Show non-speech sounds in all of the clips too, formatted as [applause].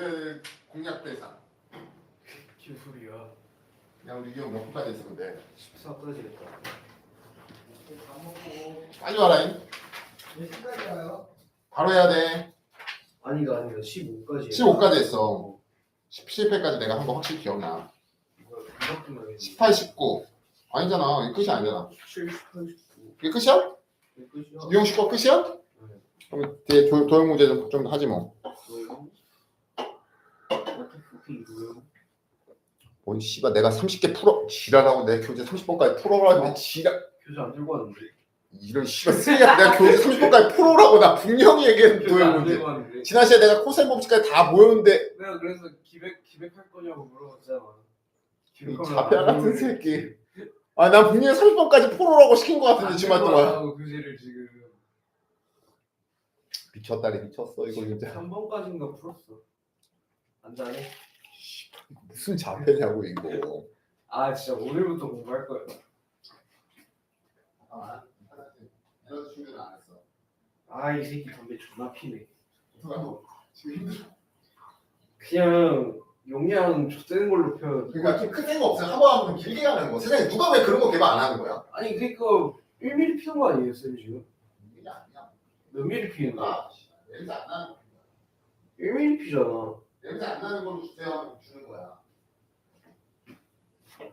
그 공약 대상. 기술이야. 그냥 우리 이형 몇 분까지 돼. 14까지 했다. 밥 먹고 빨리 와라잉. 몇 시까지 와요? 바로 해야 돼. 아니다 아니다 15까지. 15까지 했어. 17회까지 내가 한 거 확실히 기억나. 이렇게만 18, 19. 아니잖아. 이게 끝이 아니잖아. 17, 18, 19. 이게 끝이야? 끝이야. 이형 19 끝이야? 그럼 뒤에 도, 도형 문제 좀, 좀 하지 뭐. 뭐예요? 어떻게 이거요? 뭔 씨발 내가 30개 풀어 지랄하고 내 교재 30번까지 풀어라고 지랄 교재 안 들고 왔는데. 이런 씨발 쓰레기야 내가 교재 30번까지 풀어라고 나 분명히 얘기했는 교재 안 들고 왔는데. 지난 시간에 내가 코사인 법칙까지 다 모였는데 내가 그래서 기백 기백할 거냐고 물어봤잖아. 이 기백하면 자폐 안 같은. 새끼 아 난 분명히 30번까지 풀어라고 시킨 거 같은데 안 지금 들고 동안 왔다고 교재를 지금 미쳤다리 미쳤어 이거 진짜 3번까지인가 풀었어. 안 자네? 무슨 자폐냐고 이거 아 진짜 오늘부터 공부할 거야. 아안 했어 아이 새끼 담배 존나 피네. 지금 힘들어 그냥 용량 좁되는 걸로 표현. 그러니까 좀큰 생각 없어요 한번 하면 길게 가는 거 세상에 누가 왜 그런 거 개발 안 하는 거야 아니 그러니까 1mm 피는 거 아니에요 쌤 지금? 이게 아니야 몇 mm 피는 거야? 아 냄새 안 나는 거 1mm 피잖아. 냄새 안 나는 걸로 주세요 하면 주는 거야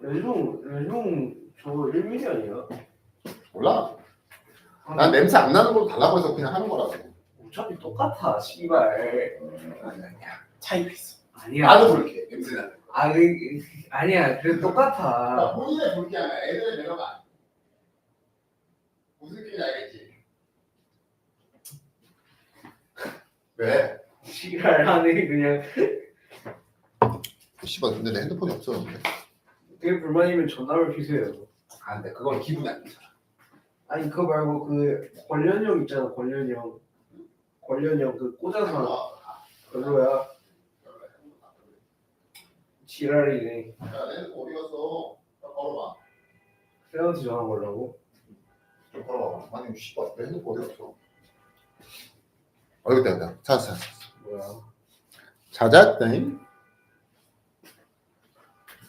레종 레종 저 1mm 아니야? 몰라 난 냄새 안 나는 걸로 달라고 해서 그냥 하는 거라고 어차피 똑같아 씨발. 아니야 차이가 있어 아니야. 나도 그렇게 냄새 나는 거아 그, 아니야 그래 똑같아. 나 본인의 볼게 아니야 애들의 매너가 아니야 무슨 느낌인지 알겠지? 왜? 지랄하네 그냥. 씨발 근데 내 핸드폰이 없어졌는데 그게 불만이면 전화를 피세요. 안돼 그건 기분이 안 좋아 아니 그거 말고 그 권련형 있잖아 권련형. 권련형 그 꽂아서 별로야. 지랄이네. 야, 내 핸드폰 어디 갔어? 나 걸어봐. 쌤한테 전화 걸라고? 좀 걸어봐. 아니, 씨발, 내 핸드폰 어디 갔어? 어, 여기 있다, 여기 있다. 찾았어, 찾았어. 뭐야? 찾았다잉.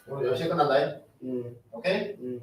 오늘 10시에 끝난다잉. 응, 오케이? 응.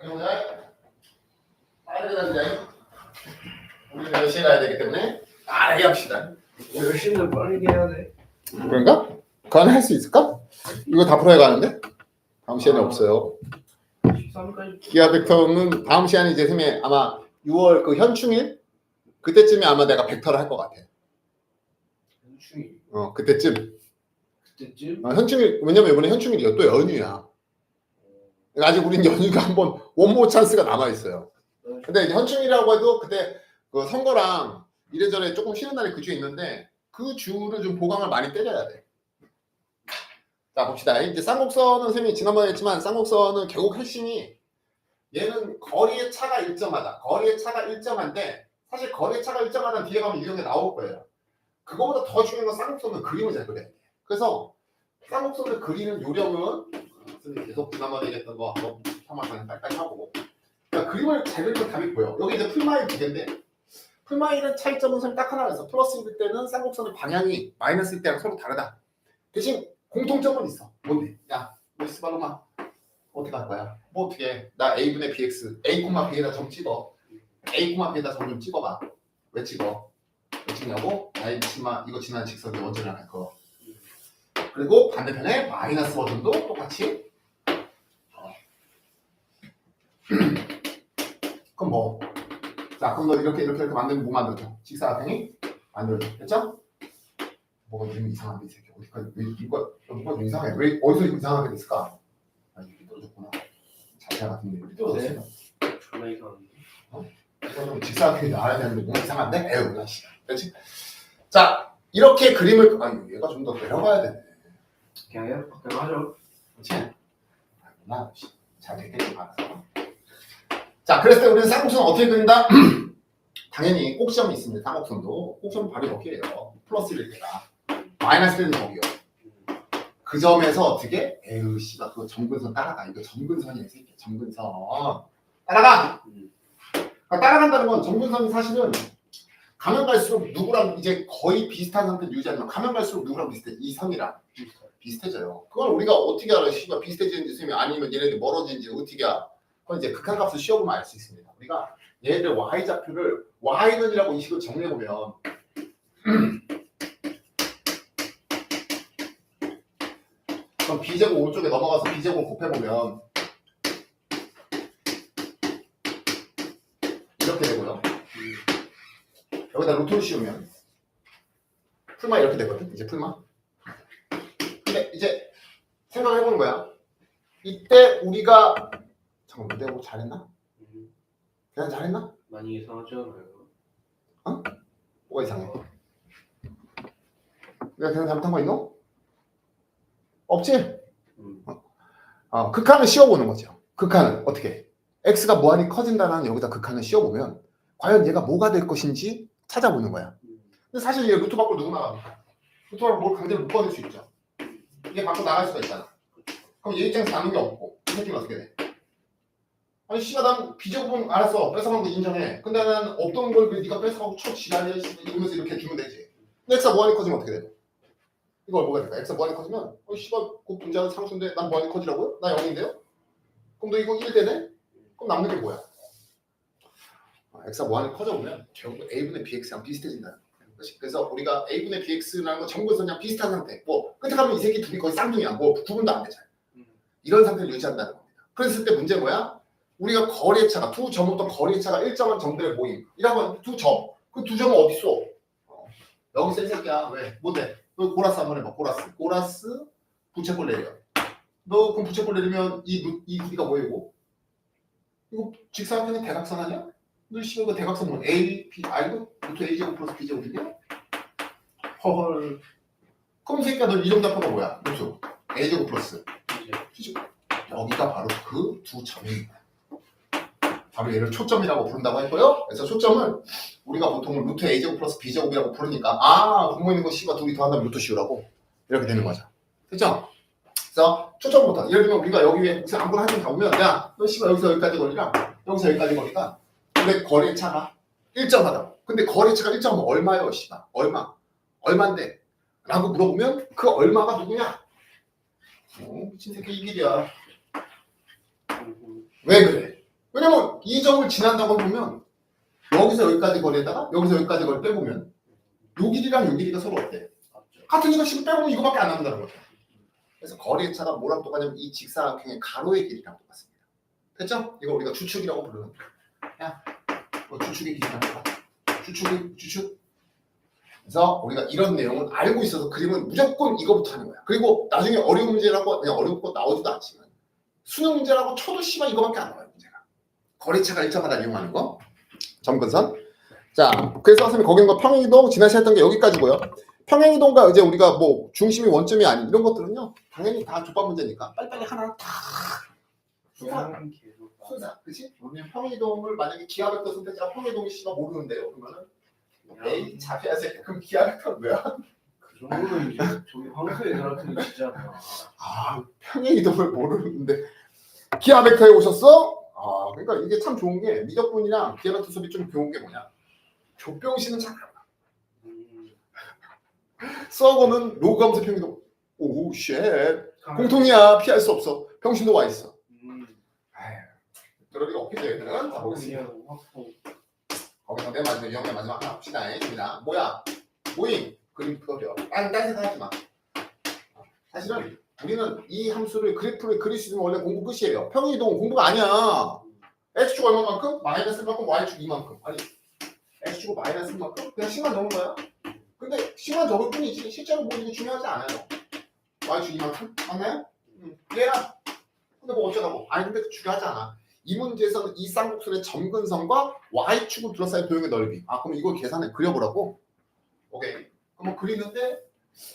당연하자. 빠르게 다니자. 우리는 열심히 가야 되기 때문에 빠르게 합시다. 열심히 빠르게 해야 돼. 그런가? 그건 할수 있을까? 이거 다 풀어야 가는데? 다음 시간에 없어요. 13까지 기하 벡터는 다음 시간에 이제 쌤이 아마 6월 그 현충일 그때쯤에 아마 내가 벡터를 할 것 같아. 현충이 어 그때쯤. 그때쯤 어, 현충일 왜냐면 이번에 현충일이요 또 연휴야. 아직 우린 연휴가 한번 원모 찬스가 남아 있어요. 근데 이제 현충일이라고 해도 그때 그 선거랑 이래저래 조금 쉬는 날이 그 주에 있는데 그 주를 좀 보강을 많이 때려야 돼. 자 봅시다. 이제 쌍곡선은 쌤이 지난번에 했지만 쌍곡선은 결국 핵심이 얘는 거리의 차가 일정하다. 거리의 차가 일정한데 사실 거리의 차가 일정하다는 뒤에 가면 유형에 나올 거예요. 그거보다 더 중요한 건 쌍곡선은 그림을 잘 그려야 돼. 그래서 쌍곡선을 그리는 요령은 쌤이 계속 지난번에 얘기했던 거 한번 한번 빨리빨리 하고 그러니까 그림을 잘 그리면 답이 보여. 여기 이제 풀마일 두 개인데 풀마일은 차이점은 선딱 하나 있어. 플러스일 때는 쌍곡선의 방향이 마이너스일 때랑 서로 다르다. 대신 공통점은 있어. 뭔데? 야, 로이스 바로마 어떻게 할 거야? 뭐 어떻게? 해? 나 a분의 bx, a b에다 점 찍어. a b에다 점 좀 찍어봐. 왜 찍어? 왜 찍냐고? 나이 치마 이거 지난 직선이 원전을 할 거. 그리고 반대편에 마이너스 버전도 똑같이. 어. [clears throat] 그럼 뭐? 자, 그럼 너 이렇게 이렇게 이렇게 만들면 뭐 만들죠? 직사각형이 만들어져. 됐죠? 뭐가 좀 이상한데 이 새끼 어디까지 왜 이거 뭐가 좀 이상해? 왜 어디서 이상하게 됐을까? 아 이게 떨어졌구나. 자세가 같은데 이렇게 떨어졌어. 존나 이상한데. 이거는 직사각형이 나와야 되는데 뭔가 이상한데? 에휴 나 씨. 그렇지? 자 이렇게 그림을 아니 얘가 좀 더 내려가야 되네. 그냥 해. 그냥 하죠. 그렇지? 나잘 됐겠지 알아서. 자 그랬을 때 우리는 쌍곡선은 어떻게 그린다? [clears throat] 당연히 꼭지점이 있습니다. 쌍곡선도 꼭지점 바로 여기에요. 플러스일 때가 마이너스 때는 거기요. 그 점에서 어떻게? 에휴 씨발 그거 정근선 따라가 이거 정근선이야 이 새끼 정근선 따라가 그러니까 따라간다는 건 정근선이 사실은 가면 갈수록 누구랑 이제 거의 비슷한 상태를 유지하면 가면 갈수록 누구랑 비슷해 이 선이랑 비슷해져요 그걸 우리가 어떻게 알아 씨발 비슷해지는지 아니면 얘네들이 멀어지는지 어떻게 알아 그건 이제 극한값을 씌워보면 알 수 있습니다 우리가 얘네들 y 좌표를 y는이라고 이 식으로 정리해 보면 [clears throat] 그럼 b제곱 오른쪽에 넘어가서 b제곱 곱해 보면 이렇게 되고요. 여기다 루트를 씌우면 풀마 이렇게 되거든. 이제 풀마. 근데 이제 생각해 보는 거야. 이때 우리가 잠깐만 내가 뭐 잘했나? 음, 그냥 잘했나? 많이 이상하지 않아요? 뭐가 이상해? 내가 그냥 잘못한 거 있노? 없지? 음. 어, 극한을 씌워보는 거죠. 극한을 어떻게? x가 무한히 커진다는 여기다 극한을 씌워보면 과연 얘가 뭐가 될 것인지 찾아보는 거야. 음. 근데 사실 얘 루트 밖으로 누구 나갑니까? 루트 밖으로 뭘 강제로 못 꺼낼 수 있죠. 이게 밖으로 나갈 수가 있잖아. 그럼 얘 입장에서 남는 게 없고 이 새끼는 어떻게 돼? 아니 씨가 난 비제곱은 알았어 뺏어간 거 인정해. 근데 난 없던 걸왜 네가 뺏어가고 쳐 지랄이야 씨, 이러면서 이렇게 주면 되지. 근데 x가 무한히 커지면 어떻게 돼? 이걸 뭐가 될까? x가 무한히 커지면 어 씨발 그 분자는 상수인데 난 무한히 커지라고요? 나 0인데요? 그럼 너 이거 1 되네? 그럼 남는 게 뭐야? 아, x가 무한히 커져보면 결국 a분의 bx랑 비슷해진다는 것이 그래서 우리가 a분의 bx라는 건 정근선이랑 비슷한 상태 뭐 끝에 가면 이 새끼 둘이 거의 쌍둥이야 뭐 구분도 안 되잖아 음. 이런 상태를 유지한다는 겁니다 그랬을 때 문제 뭐야? 우리가 거리의 차가 두 점부터 거리의 차가 일정한 점들의 모임 이라고 두 점 그 두 점은 어디 있어? 어, 여기 있어 이 새끼야 왜? 뭔데? 너 고라스 한번 해봐 고라스 고라스 부채꼴 내려 너 그럼 부채꼴 내리면 이, 루- 이 구리가 뭐이고? 이거 직사각형의 대각선 아니야? 너 씨발 그 대각선 뭐 A, B, 아 이거 루트 A 제곱 플러스 B 제곱이냐? 헐. 그럼 이 새끼야 너 이점 답표가 뭐야? 루트 A 제곱 플러스 B 제곱 여기가 바로 그 두 점입니다. 바로 얘를 초점이라고 부른다고 했고요. 그래서 초점은 우리가 보통 루트 A 제곱 플러스 B 제곱이라고 부르니까 아 분모 있는 거 C가 둘이 더한다면 루트 C라고 이렇게 되는 거죠. 됐죠? 그래서 초점부터 예를 들면 우리가 여기 위에 무슨 아무거나 한점 잡으면 야너 C가 여기서 여기까지 거리랑 여기서 여기까지 거리가 근데 거리 차가 일정하다. 근데 거리 차가 일정하면 얼마요, 씨가? 얼마? 얼마인데? 라고 물어보면 그 얼마가 누구냐? 어, 미친 새끼 이 길이야. 음, 왜 그래? 왜냐면 이 점을 지난다고 보면 여기서 여기까지 거리에다가 여기서 여기까지 거리 빼보면 요 길이랑 요 길이가 서로 어때? 같은 이거 지금 빼보면 이거밖에 안 남는다는 거죠. 그래서 거리의 차가 뭐랑 똑같냐면 이 직사각형의 가로의 길이랑 똑같습니다. 됐죠? 이거 우리가 주축이라고 부르는 거야. 야, 뭐 주축의 길이랑 똑같아. 주축이 주축. 그래서 우리가 이런 내용을 알고 있어서 그림은 무조건 이거부터 하는 거야. 그리고 나중에 어려운 문제라고 그냥 어려운 거 나오지도 않지만 수능 문제라고 쳐도 씨발 이거밖에 안 나와요. 거리차가 일정하다 이용하는 거. 점근선. 자, 그래서 선생님 거기는 평행이동 지난 시간 했던 게 여기까지고요. 평행이동과 이제 우리가 뭐 중심이 원점이 아닌 이런 것들은요 당연히 다 조밥 문제니까 빨리빨리 하나 다 순사 그치? 우리는 평행이동을 만약에 기하벡터 선택자가 평행이동이 씨가 모르는데요 그러면은 에이 잡혀야 돼 그럼 기하벡터는 뭐야? 그 정도는 이제 저기 황소 애들한테는 진짜 아 평행이동을 모르는데 기하벡터에 오셨어? 아 그러니까 이게 참 좋은 게 미적분이랑 수업이 좀 좋은 게 뭐냐? 잘 알아 음, 수학원은 로그 함수 평행이동 오쉣. 공통이야. 피할 수 없어. 평신도 와 있어. 음, 그럴 리가 보겠습니다. 그냥 확보 거기서 맨 마지막 유형의 마지막 하나. 입니다. 뭐야? 모임. 그림 그거죠. 딴, 딴 생각 하지 마. 사실은 우리는 이 함수를 그래프를 그릴 수 있는 원래 공부 끝이에요. 평이동 공부가 아니야. x축 얼마만큼? 마이너스 만큼 y축 이만큼. 아니 x축 마이너스 만큼 그냥 식만 적은 거야. 근데 식만 적을 뿐이지 실제로 뭐 이게 중요하지 않아요. y축 이만큼 맞나요? 응. 얘야. 근데 뭐 어쩌라고? 아니 근데 중요하지 않아. 이 문제에서는 이 쌍곡선의 점근선과 y축을 둘러싸인 도형의 넓이. 아 그럼 이걸 계산해 그려보라고. 오케이. 그럼 뭐 그리는데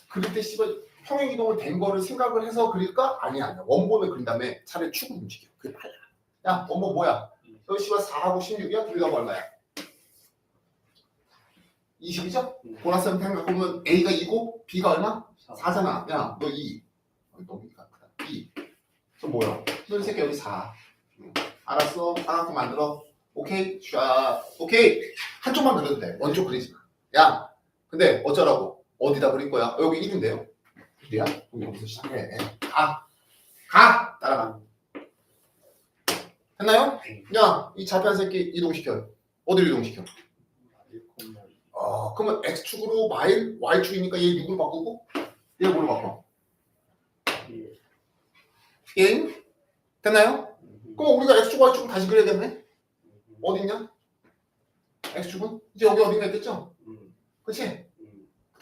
그릴 때 씨발 평행 이동을 된 거를 생각을 해서 그릴까? 아니야 아니야. 원본을 그린 다음에 차라리 축을 움직여. 그게 빨라. 야 원본 뭐야? 여기 씨발 4하고 16이야? 둘이 가면 얼마야? 20이죠? 음. 보너스 생각해보면 A가 2고 B가 얼마? 4잖아. 야, 너 2. 너무 이가 크다. 2. 저 뭐야? 너이 새끼 여기 4. 응. 알았어. 쌍꺼풀 만들어. 오케이. 샤. 오케이. 한쪽만 그려도 돼. 원쪽 그리지 마. 야, 근데 어쩌라고? 어디다 그릴 거야? 여기 1인데요. 1이야? 그럼 여기서 시작해. 가. 가! 따라가. 했나요? 야, 이 자폐한 새끼 이동시켜. 어디로 이동시켜? 어, 그러면 X축으로 마일, Y축이니까 얘 누구로 바꾸고? 얘 뭐로 바꿔? 게임? 됐나요? 그럼 우리가 X축, Y축 다시 그려야겠네? 어딨냐? X축은? 이제 여기 어딘가 있겠죠? 그치?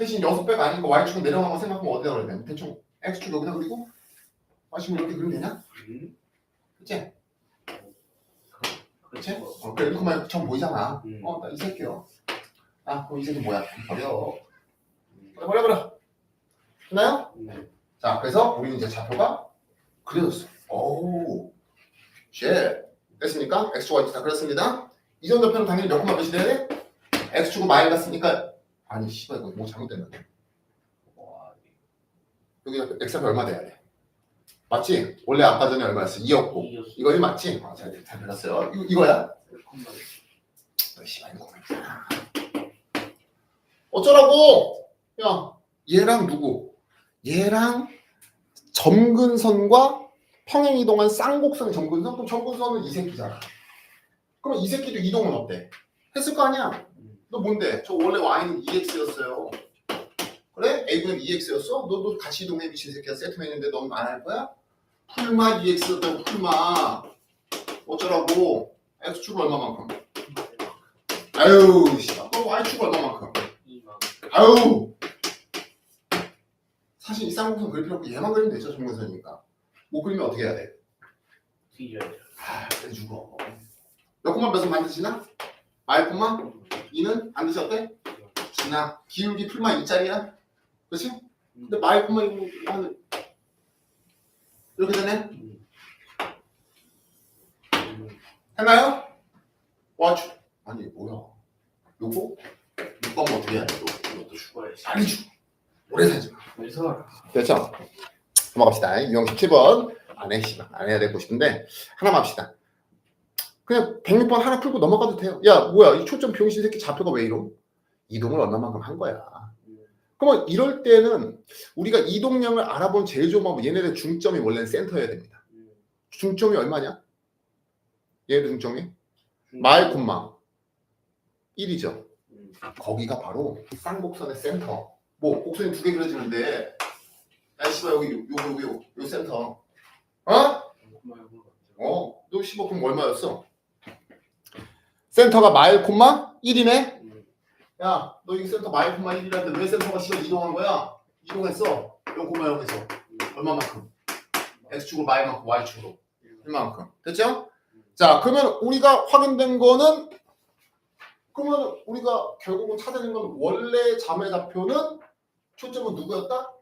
그 대신 6배가 아니고 Y축은 내려가는 거 생각하면 어디다 그려야 돼? 대충 X축 여기다 그리고 Y축 이렇게 그리면 되냐? 그치? 그치? 어, 그래, 이렇게 만 처음 보이잖아. 어, 나 이 새끼요. 아, 그럼 이 새끼 뭐야? 버려. 버려, 버려, 버려. 됐나요? 자, 그래서 우리는 이제 좌표가 그려졌어. 오, 쉣. 됐습니까? X축, Y축 다 그렸습니다. 이 정도 표는 당연히 몇 콤마 몇이 돼야 돼? X축은 마이너스니까 아니, 씨발, 이거 뭐 잘못됐는데. 여기 X값이 얼마 돼야 돼? 맞지? 원래 아까 전에 얼마였어? 2였고. 이거 1 맞지? 아, 잘, 잘 들었어요. 이거, 이거야? 너 씨발, 이거 고민이야. 어쩌라고? 야, 얘랑 누구? 얘랑 점근선과 평행 이동한 쌍곡선의 점근선? 그럼 점근선은 이 새끼잖아. 그럼 이 새끼도 이동은 어때? 했을 거 아니야? 너 뭔데? 저 원래 y는 2x였어요. 그래? a분의 2x였어? 너도 같이 이동해 미친 새끼야. 세트맨인데 넌 안 할 거야? 풀마 2x였다고 풀마. 어쩌라고? x축 얼마만큼? 아유. 그럼 y축 얼마만큼? 아유. 사실 이 쌍곡선 그릴 필요 없고 얘만 그리면 되죠. 점근선이니까. 못 그리면 어떻게 해야 돼? 아, 그래 죽어. 몇 콤마 몇은 만드시나? 마일 콤마? 2는 반드시 어때? 지나. 기울기 풀마 2짜리야? 그렇지? 근데 마일 콤마 이거 하는 이렇게 되네? 했나요? 와, 주... 아니 뭐야? 요거? 이거 하면 어떻게 해야 돼? 이것도 죽어야지. 빨리 죽어. 오래 살지 마. 그래서 됐죠? 넘어갑시다. 유형 17번. 안 해. 안 해야 되고 싶은데, 하나만 합시다. 그냥 106번 하나 풀고 넘어가도 돼요. 야, 뭐야. 이 초점 병신 새끼 좌표가 왜 이러? 이동을 얼마만큼 한 거야. 그러면 이럴 때는 우리가 이동량을 알아본 제일 좋은 방법, 얘네들 중점이 원래는 센터여야 됩니다. 중점이 얼마냐? 얘를 중점이 마일 콤마 1이죠. 음. 거기가 바로 쌍곡선의 센터. 뭐 곡선이 두 개 그려지는데 야 씨발 여기 요, 요, 요, 요, 요 센터. 어? 어? 너 15, 그럼 얼마였어? 센터가 마일 콤마 1이네? 음. 야, 너이 센터 마일 콤마 1이라는데 왜 센터가 씨발 이동한 거야? 이동했어. 0 콤마 0에서. 얼마만큼? X축으로 마이만큼 Y축으로. 얼마만큼? 됐죠? 자, 그러면 우리가 확인된 거는 그러면 우리가 결국은 찾아낸 건 원래 자매 좌표는 초점은 누구였다?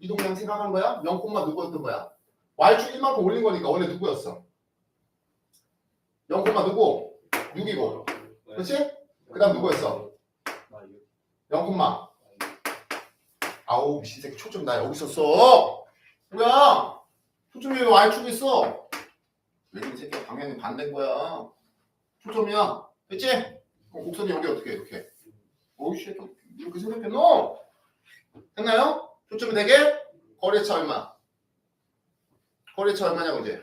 이동량 생각한 거야? 0 콤마 누구였던 거야? Y축 1만큼 올린 거니까 원래 누구였어? 0 콤마 누구? 6이고. 그렇지? 그 다음 누구였어? 0 콤마. 아우 미친 새끼 초점 나 여기 있었어. 뭐야? 초점이 왜 Y축에 있어? 왜이 새끼 방향이 반대인 거야? 초점이야. 됐지? 그럼 곡선이 여기 어떻게 해 이렇게? 오이씨 이렇게 생각해 너 됐나요? 초점이 되게 거리차 얼마? 거리차 얼마냐고 이제.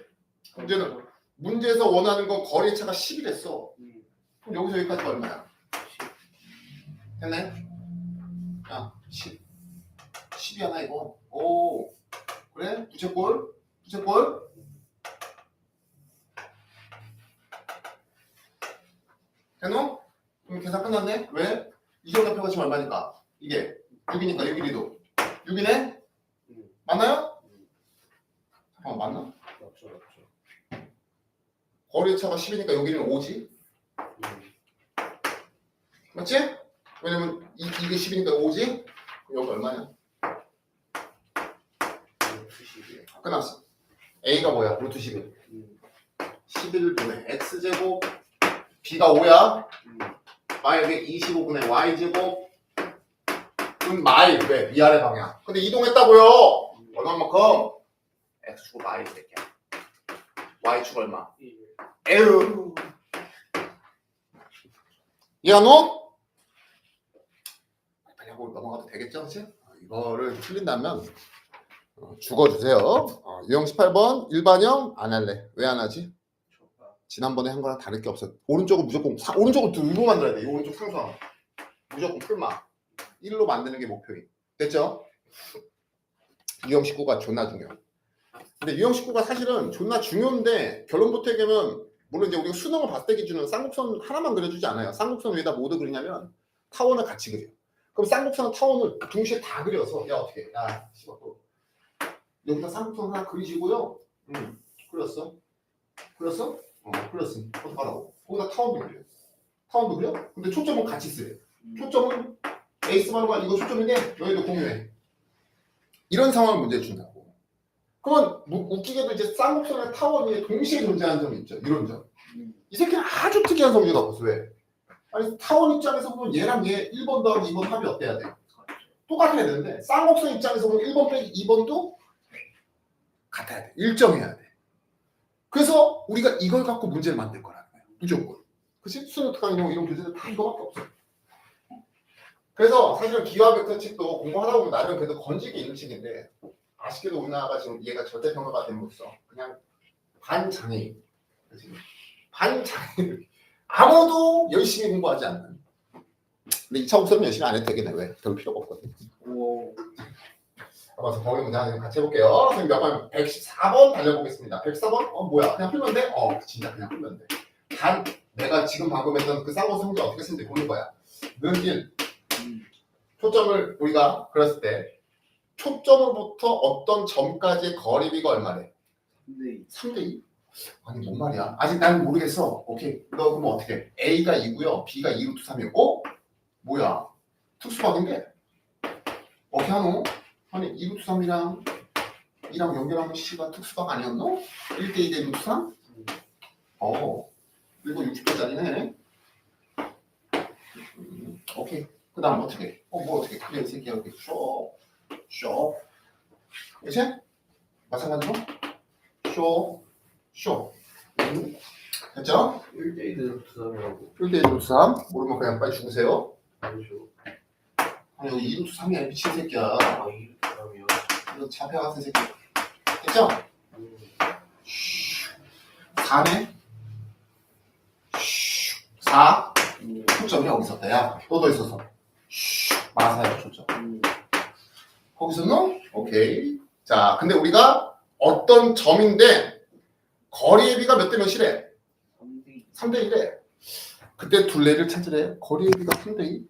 문제는 문제에서 원하는 건 거리차가 10이랬어 음. 그럼 여기서 여기까지가 얼마야? 됐나요? 야, 10. 10이 하나 이거. 오. 그래? 부채꼴? 부채꼴? 됐노? 그럼 계산 끝났네? 왜? 이정 좌표가 지금 얼마니까? 이게 6이니까 6 1이도 6이네? 음. 맞나요? 음. 잠깐만 맞나? 맞죠, 맞죠. 거리차가 10이니까 여기는 5지? 음. 맞지? 왜냐면 이, 이게 10이니까 5지? 그럼 여기 얼마냐? 끝났어. A가 뭐야? 루트 11. 음. 11분의 X제곱 B가 5야. 음. 만약에 25분의 Y제곱 은 마일 왜? 위아래 방향. 근데 이동했다고요. 음. 얼마만큼? X축 마일 새끼야. Y축 얼마? 일. 에휴. 이해하노? 빨리 하고 넘어가도 되겠죠, 그치? 어, 이거를 틀린다면 어, 죽어주세요. 어, 유형 18번 일반형 안 할래. 왜 안 하지? 지난번에 한 거랑 다를 게 없어. 오른쪽은 무조건 사, 오른쪽은 들고 만들어야 돼. 이 오른쪽 상수함. 무조건 풀마. 1로 만드는 게 목표인. 됐죠? 유형 19가 존나 중요. 근데 유형 19가 사실은 존나 중요한데 결론부터 얘기하면 물론 이제 우리가 수능을 봤을 때 기준은 쌍곡선 하나만 그려주지 않아요. 쌍곡선 위에다 뭐도 그리냐면 타원을 같이 그려. 그럼 쌍곡선 타원을 동시에 다 그려서 야 어떻게? 야 씨발 또 여기다 쌍곡선 하나 그리시고요. 응 그렸어. 그렸어? 어 그렸어. 어떡하라고? 거기다 타원도 그려. 타원도 그려? 근데 초점은 같이 쓰래. 음. 초점은 에이스 바로가 이거 초점인데 너희도 공유해. 이런 상황을 문제 준다고. 무- 웃기게도 이제 쌍곡선의 타원 위에 동시에 존재하는 점이 있죠. 이런 점. 음. 이 새끼는 아주 특이한 성질가 없어. 왜? 아니 타원 입장에서 보면 얘랑 얘 1번 더하기 2번 합이 어때야 돼? 똑같아야 되는데 쌍곡선 입장에서 보면 1번 빼기 2번도 같아야 돼. 일정해야 돼. 그래서 우리가 이걸 갖고 문제를 만들 거라는 거야. 무조건. 그치? 수능 특강 이런 이런 교재들 다 이거밖에 없어. 그래서 사실은 기하 벡터 책도 공부하다 보면 나름 그래도 건지게 있는 책인데 아쉽게도 우리나라가 지금 얘가 절대평가가 됨으로써 그냥 반장애인. 반장애인. 아무도 열심히 공부하지 않는. 근데 2차 국수는 열심히 안 해도 해. 왜? 별 필요가 없거든. 오. 그래서 거기 문제 같이 해볼게요. 선생님 몇 번? 114번 달려보겠습니다. 114번? 어 뭐야? 그냥 풀면 돼? 어 진짜 그냥 풀면 돼. 단 내가 지금 방금 했던 그 쌍거 성질 어떻게 쓰는지 보는 거야. 는1 음. 초점을 우리가 그렸을 때 초점으로부터 어떤 점까지의 거리비가 얼마래? 근데 3대 2? 아니 뭔 말이야? 아직 난 모르겠어. 오케이. 너 그럼 어떻게? 해? A가 2고요. B가 2루트 3이고. 어? 뭐야? 특수박인데? 어떻게 하노? 아니 2루트 3이랑 2랑 연결하면 C가 특수박 아니었노? 1대 2대 루트 3? 음. 어. 이거 60도짜리네. 음, 오케이. 그 다음 어떻게? 해? 어, 뭐 어떻게? 그래, 이 새끼야. 이렇게 쇼, 쇼. 이제 마찬가지로 쇼, 쇼. 음, 됐죠? 1대1 루트삼이라고 1대1 루트삼. 모르면 그냥 빨리 죽으세요. 아니죠 아니, 이거 2루트 3이야, 미친 새끼야. 아 2루트삼이요 이거 잡혀 같은 새끼. 됐죠? 음. 4네? 4. 음. 초점이 어디 있었다, 야. 또 더 있어서. 마사야, 초점. 음. 거기서 너? 오케이. 자, 근데 우리가 어떤 점인데 거리의 비가 몇 대 몇이래? 3대 3대 1에. 그때 둘레를 찾으래. 거리의 비가 3대 2.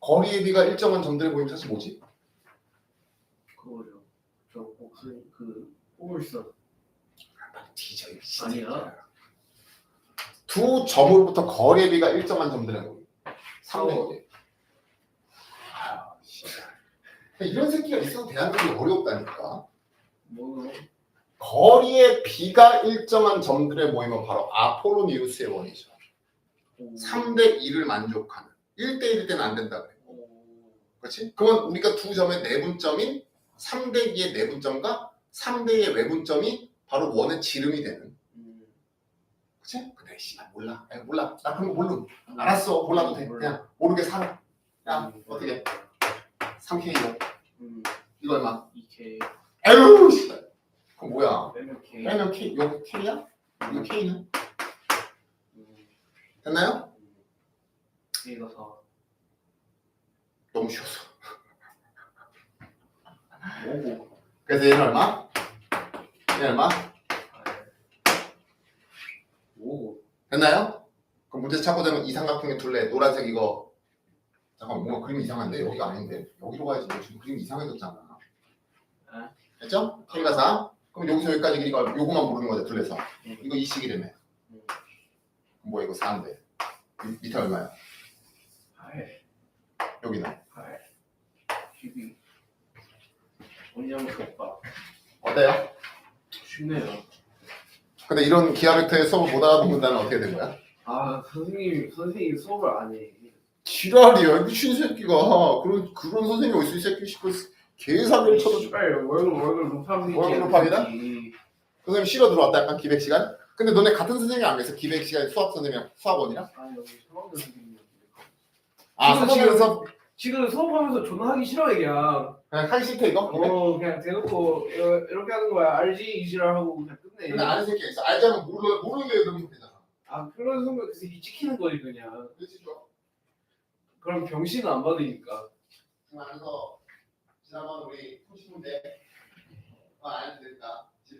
거리의 비가 일정한 점들의 모임 사실 뭐지? 그거죠. 저 목소리 그 포물선. 뒤져 이 아니야. 두 점으로부터 거리의 비가 일정한 점들의 모임. 3대 어. 1. 아, 씨. 이런 새끼가 있어도 대한민국이 어렵다니까. 뭐 거리의 비가 일정한 점들의 모임은 바로 아포로니우스의 원이죠. 3대 2를 만족하는 1대 1일 때는 안 된다 그래. 그렇지? 그러면 우리가 두 점의 내분점인 3대 2의 내분점과 3대 2의 외분점이 바로 원의 지름이 되는. 그렇지? 근데 씨발 몰라. 야, 몰라. 나 그런 거 모르. 알았어. 몰라도 돼. 그냥 모르게 살아. 야 어떻게? 3K로 음, 이거 얼마? 2K 에휴 씨발. 그럼 뭐야? 빼면 K. 빼면 K 여기 K야? 이거 K는 음, 됐나요? 4. 너무 쉬웠어. 오고. [laughs] 그래서 얘는 얼마? 얘는 얼마? 오고. 됐나요? 그럼 문제 찾고 되면 이 삼각형의 둘레 노란색 이거 잠깐 뭔가 그림이 이상한데 여기가 아닌데 여기로 가야지 지금 그림이 이상해졌잖아 아. 됐죠? 4 그럼 여기서 여기까지 길이가 요거만 모르는 거죠 둘레서 이거 이 식이라며 음. 뭐야 이거 4인데 밑에 얼마야? 8. 여기는 8. 12. 언니하면 오빠. 어때요? 쉽네요. 근데 이런 기하 벡터의 수업을 못 알아보는다는 어떻게 된 거야? 아 선생님 선생님 수업을 안 해. 지랄이야 미친 새끼가 그런 그런 선생님이 어디 있어 이 새끼 싶어 개사기를 쳐도 씨발 월급 월급 루팡이 월급 루팡이다? 그 선생님 쉬러 들어왔다 약간 기백 시간? 근데 너네 같은 선생님이 안 계세요? 기백 시간 수학 선생님이랑 수학원이랑? 아 여기 선생님. 아 지금 수학원에서 지금 수업하면서 존나 하기 싫어 그냥. 그냥 하기 싫대 이거? 기백? 어 그냥 대놓고 이렇게 하는 거야. 알지 이 지랄 하고 그냥 끝내. 근데 아는 새끼가 있어 알자면 모르, 모르는 애 그러면 되잖아 아 그런 순간 그 새끼 찍히는 거지 그냥. 그렇지 좋아 그럼 병신은 안 받으니까. 지금 안에서 지난번 우리 30분대 아, 안 될까?